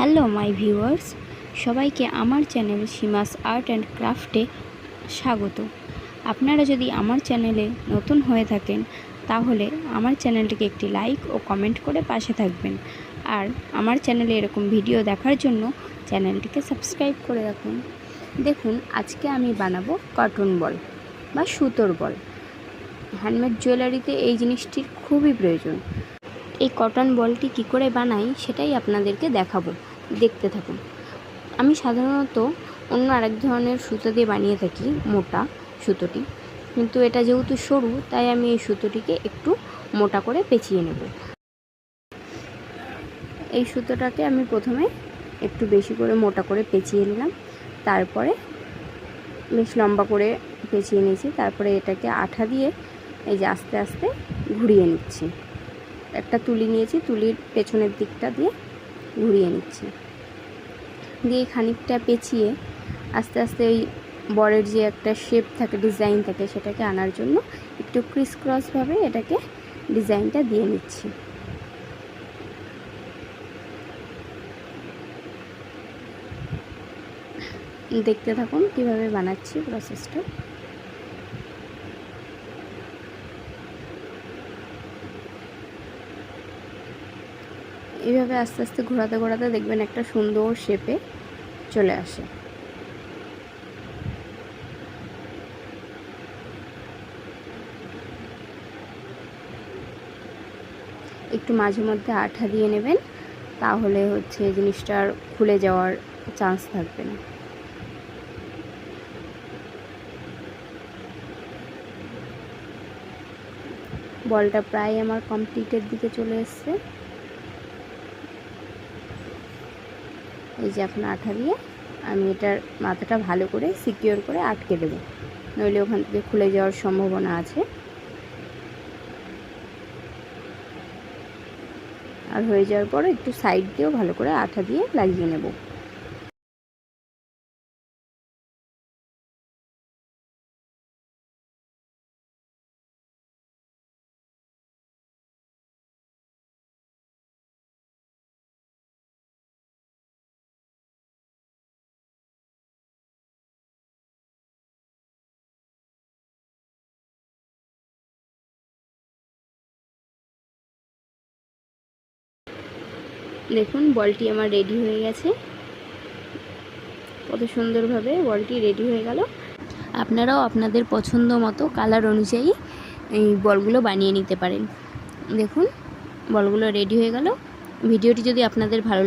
Hello my viewers, সবাইকে আমার channel সীমাস art and ক্রাফটে স্বাগত। আপনারা যদি আমার চ্যানেলে নতুন হয়ে থাকেন, তাহলে আমার চ্যানেলটিকে একটি লাইক ও কমেন্ট করে পাশে থাকবেন। আর আমার চ্যানেলে এরকম ভিডিও দেখার জন্য চ্যানেলটিকে সাবস্ক্রাইব করে রাখুন। দেখুন, আজকে আমি বানাবো কটন বল বা সুতোর বল। হ্যান্ডমেড জুয়েলারিতে এই জিনিসটির খুবই প্রয়োজন। এই কটন বলটি কি করে বানাই, সেটাই আপনাদেরকে দেখাবো। দেখতে থাকুন। আমি সাধারণত অন্য আরেক ধরনের সুতো দিয়ে বানিয়ে থাকি, মোটা সুতোটি। কিন্তু এটা যেহেতু সরু, তাই আমি এই সুতোটিকে একটু মোটা করে পেঁচিয়ে নেব। এই সুতোটাকে আমি প্রথমে একটু বেশি করে মোটা করে পেঁচিয়ে নিলাম। তারপরে বেশ লম্বা করে পেঁচিয়ে নিয়েছি। তারপরে এটাকে আঠা দিয়ে এই যে আস্তে আস্তে ঘুরিয়ে নিচ্ছি। একটা তুলি নিয়েছি। তুলির পেছনের দিকটা দিয়ে ঘুরিয়ে নিচ্ছি। দিয়ে খানিকটা পেঁচিয়ে আস্তে আস্তে ওই বরের যে একটা শেপ থাকে ডিজাইন থাকে, সেটাকে আনার জন্য একটু ক্রিস ক্রসভাবে এটাকে ডিজাইনটা দিয়ে নিচ্ছি। দেখতে থাকুন কীভাবে বানাচ্ছি প্রসেসটা এইভাবে আস্তে আস্তে ঘোরাতে ঘোরাতে দেখবেন একটা সুন্দর শেপে চলে আসে। একটু মাঝে মধ্যে আঠা দিয়ে নেবেন, তাহলে হচ্ছে জিনিসটার খুলে যাওয়ার চান্স থাকবে না। বলটা প্রায় আমার কমপ্লিটের দিকে চলে এসছে। এই যে এখন আঠা দিয়ে আমি এটার মাথাটা ভালো করে সিকিওর করে আটকে দেবো। নইলে ওখান থেকে খুলে যাওয়ার সম্ভাবনা আছে। আর হয়ে যাওয়ার পর একটু সাইড দিয়েও ভালো করে আঠা দিয়ে লাগিয়ে নেব। দেখুন, বলটি আমার রেডি হয়ে গেছে। কত সুন্দরভাবে বলটি রেডি হয়ে গেল। আপনারাও আপনাদের পছন্দ মতো কালার অনুযায়ী এই বলগুলো বানিয়ে নিতে পারেন। দেখুন, বলগুলো রেডি হয়ে গেল। ভিডিওটি যদি আপনাদের ভালো